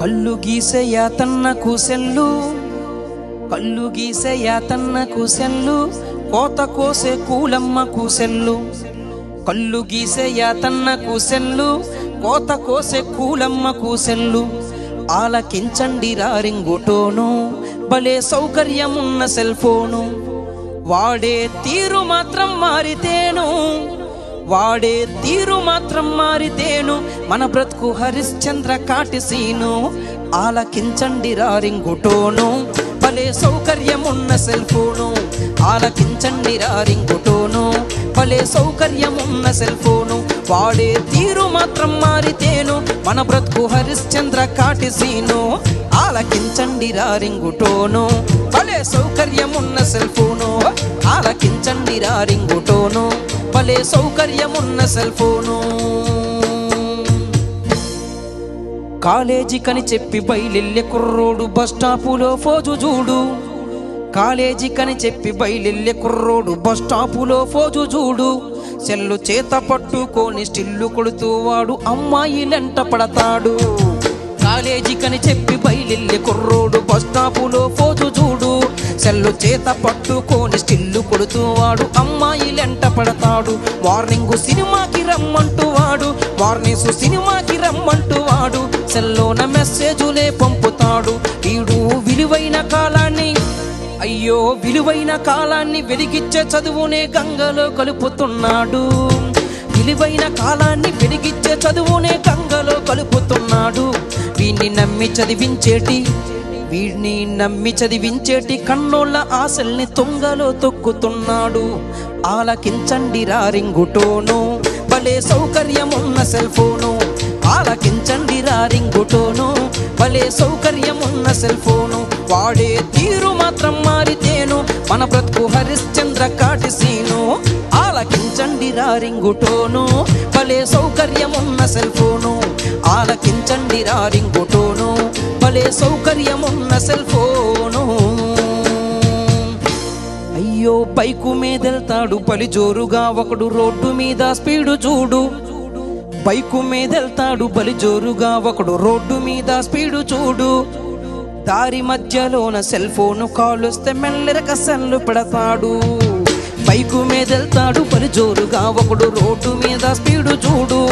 కళ్ళు గీసే యాతన్న కూసెల్లు కళ్ళు గీసే యాతన్న కూసెల్లు కోత కోసే కూలమ్మ కూసెల్లు కళ్ళు గీసే యాతన్న కూసెల్లు కోత కోసే కూలమ్మ కూసెల్లు ఆలకించండి రారింగుటోను భలే సౌకర్యమున్న సెల్ ఫోను వాడే తీరు మాత్రం మారితేను. వాడే తీరు మాత్రం మారితేను. మన బ్రతుకు హరిశ్చంద్ర కాటిసీను ఆలకించండి రారింగుటోను. భలే సౌకర్యమున్న సెల్ ఫోను ఆలకించండి రారింగుటోను. భలే సౌకర్యమున్న సెల్ ఫోను వాడే తీరు మాత్రం మారితేను. మన బ్రతుకు హరిశ్చంద్ర కాటిసీను ఆలకించండి రారింగుటోను. భలే సౌకర్యమున్న సెల్ ఫోను ఆలకించండి రారింగుటోను. భలే సౌకర్యమున్న సెల్ ఫోను. కాలేజీకని చెప్పి బయలెల్లె కుర్రోడు బస్ స్టాపులో ఫోజు చూడు కాలేజీకని చెప్పి బయలెల్లె కుర్రోడు బస్ స్టాపులో ఫోజు చూడు సెల్లు చేత పట్టుకొని స్టిల్లు కొడుతూ వాడు అమ్మాయిలంట పడతాడు. కాలేజీకని చెప్పి బయలెల్లె కుర్రోడు బస్ స్టాపులో ఫోజు చూడు సెల్లు చేత పట్టుకొని స్టిల్లు కొడుతూ వాడు అమ్మాయిలెంట పడతాడు. మార్నింగ్ సినిమాకి రమ్మంటూ వాడు మార్నింగ్ సినిమాకి రమ్మంటూ వాడు సెల్లోన మెసేజులే పంపుతాడు. వీడు విలువైన కాలాన్ని అయ్యో విలువైన కాలాన్ని వెలిగిచ్చే చదువునే గంగలో కలుపుతున్నాడు. విలువైన కాలాన్ని వెలిగిచ్చే చదువునే గంగలో కలుపుతున్నాడు. వీడిని నమ్మి చదివించేటి వీడిని నమ్మి చదివించేటి కన్నోళ్ళ ఆశల్ని తుంగలో తొక్కుతున్నాడు. ఆలకించండి రారింగుటోను. భలే సౌకర్యమున్న సెల్ ఫోను. ఆలకించండి రారింగుటోను. భలే సౌకర్యమున్న సెల్ ఫోను. వాడే తీరు మాత్రం మారితేను. మన బ్రతుకు హరిశ్చంద్ర కాటిసీను ఆలకించండి రారింగుటోను. భలే సౌకర్యమున్న సెల్ ఫోను. ఆలకించండి రారింగుటోను. భలే సౌకర్యమున్న సెల్ ఫోను అయ్యో బైకు మీదెళ్తాడు పలి జోరుగా ఒకడు రోడ్డు మీద స్పీడు చూడు. బైకు మీదెళ్తాడు బలి జోరుగా ఒకడు రోడ్డు మీద స్పీడు చూడు. దారి మధ్యలోన సెల్ ఫోన్ కాలుస్తే మెల్లెరక సెల్లు పెడతాడు. బైకు మీదెళ్తాడు బలి జోరుగా ఒకడు రోడ్డు మీద స్పీడు చూడు.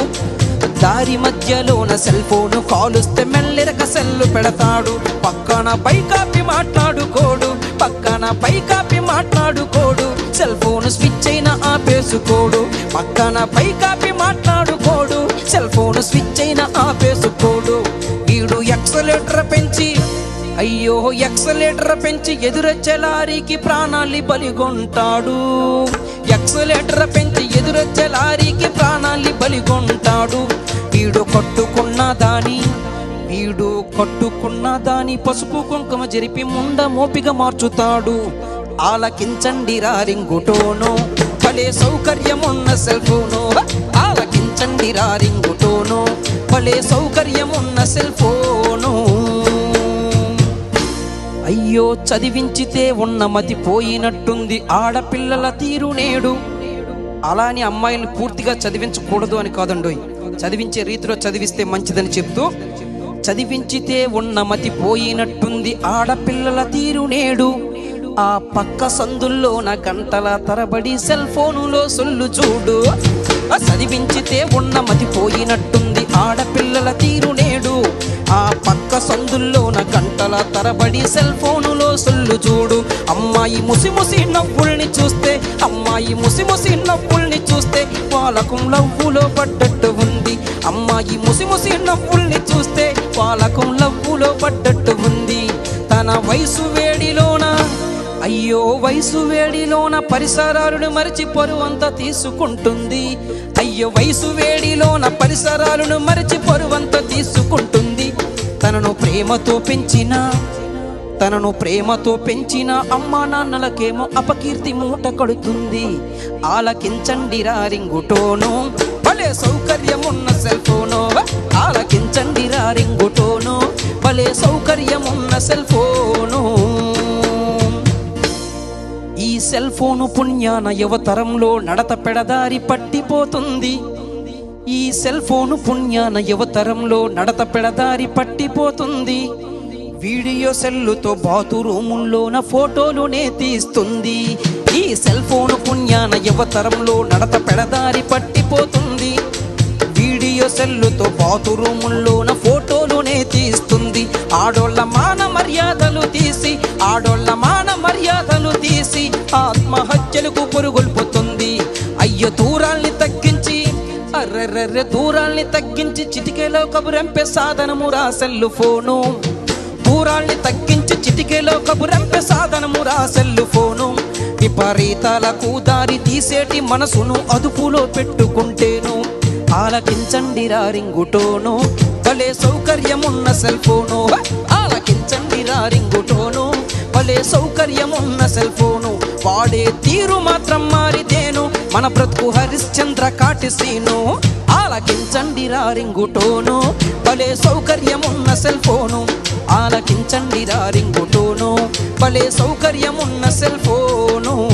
దారి మధ్యలోన సెల్ ఫోన్ కాలుస్తే మెల్లెరక సెల్లు పెడతాడు. పక్కన పైకాపి మాట్లాడుకోడు. పక్కన పైకాపి మాట్లాడుకోడు. సెల్ ఫోన్ స్విచ్ అయినా ఆపేసుకోడు. పక్కన పైకాపి మాట్లాడుకోడు. సెల్ ఫోన్ స్విచ్ అయినా ఆపేసుకోడు. వీడు ఎక్సలేటర్ పెంచి అయ్యో ఎక్సలేటర్ పెంచి ఎదురొచ్చే లారీకి ప్రాణాలి బలిగొంటాడు. ఎక్సలేటర్ పెంచి ఎదురొచ్చే లారీకి ప్రాణాలి బలిగొంటాడు. వీడు కొట్టుకున్న దాని చేయుడు కట్టుకున్న దాని పసుపు కుంకుమ జరిపి ముండ మోపిగా మార్చుతాడు. ఆలకించండి రారింగుటోను భలే సౌకర్యమున్న సెల్ ఫోను ఆలకించండి రారింగుటోను భలే సౌకర్యమున్న సెల్ ఫోను అయ్యో చదివించితే ఉన్న మతి పోయినట్టుంది. ఆడపిల్లల తీరు నేడు. అలాని అమ్మాయిని పూర్తిగా చదివించకూడదు అని కాదండోయ్. చదివించే రీతిలో చదివిస్తే మంచిదని చెప్తూ చదివించితే ఉన్న మతి పోయినట్టుంది ఆడపిల్లల తీరు నేడు. ఆ పక్క సందుల్లోన గంటల తరబడి సెల్ ఫోనులో సొల్లు చూడు. చదివించితే ఉన్న మతి పోయినట్టుంది ఆడపిల్లల తీరు నేడు. ఆ పక్క సందుల్లోన గంటల తరబడి సెల్ ఫోనులో సొల్లు చూడు. అమ్మాయి ముసి ముసి నవ్వుల్ని చూస్తే అమ్మాయి ముసి ముసి నవ్వుల్ని చూస్తే వాళ్ళకు లవ్వులో పడ్డట్టు ఉంది. అమ్మాయి ముసి ముసి నవ్వుల్ని చూస్తే పాలకం లవ్వులో పడ్డట్టు ఉంది. తన వయసు వేడిలోన అయ్యో వయసు వేడిలోన పరిసరాలను మరిచి పరువంతా తీసుకుంటుంది. అయ్యో వయసు వేడిలోన పరిసరాలను మరిచి పరువంతా తీసుకుంటుంది. తనను ప్రేమతో పెంచిన తనను ప్రేమతో పెంచిన అమ్మా నాన్నలకేమో అపకీర్తి మూట కడుతుంది. ఆలకించండి రారింగుటోను సౌకర్యమున్న సెల్ ఫోను ఆలకించండి రారింగుటోను భలే సౌకర్యమున్న సెల్ ఫోను ఈ సెల్ ఫోను పుణ్యాన యువతరంలో నడత పెడదారి పట్టిపోతుంది. ఈ సెల్ ఫోను పుణ్యాన యువతరంలో నడత పెడదారి పట్టిపోతుంది. వీడియో సెల్లుతో బాతురూముల్లోన ఫోటోలునే తీస్తుంది ఈ సెల్ ఫోను పుణ్యాన యువతరంలో నడత పెడదారి పట్టిపోతుంది. వీడియో సెల్లుతో ఫోటోలునే తీస్తుంది. ఆడోళ్ళ మాన మర్యాదలు తీసి ఆడోళ్ళ మాన మర్యాదలు తీసి ఆత్మహత్యలకు పురుగుల్పుతుంది. అయ్యో దూరాల్ని తగ్గించి అర్రెర్రెర్రె దూరాల్ని తగ్గించి చిటికెలో కబురంపే సాధనము రా సెల్లు ఫోను. దూరాల్ని తగ్గించి చిటికెలో కబురంపే సాధనము రా సెల్లు ఫోను. విపరీతాలకు దారి తీసేటి మనసును అదుపులో పెట్టుకుంటేను. ఆలకించండి రారింగుటోను భలే సౌకర్యమున్న సెల్ ఫోను. ఆలకించండి రారింగుటోను భలే సౌకర్యమున్న సెల్ ఫోను. వాడే తీరు మాత్రం మారితేను మన బ్రతుకు హరిశ్చంద్ర కాటిసీను ఆలకించండి రారింగుటోను భలే సౌకర్యమున్న సెల్ ఫోను. ఆలకించండి రారింగుటోను భలే సౌకర్యమున్న సెల్ ఫోను.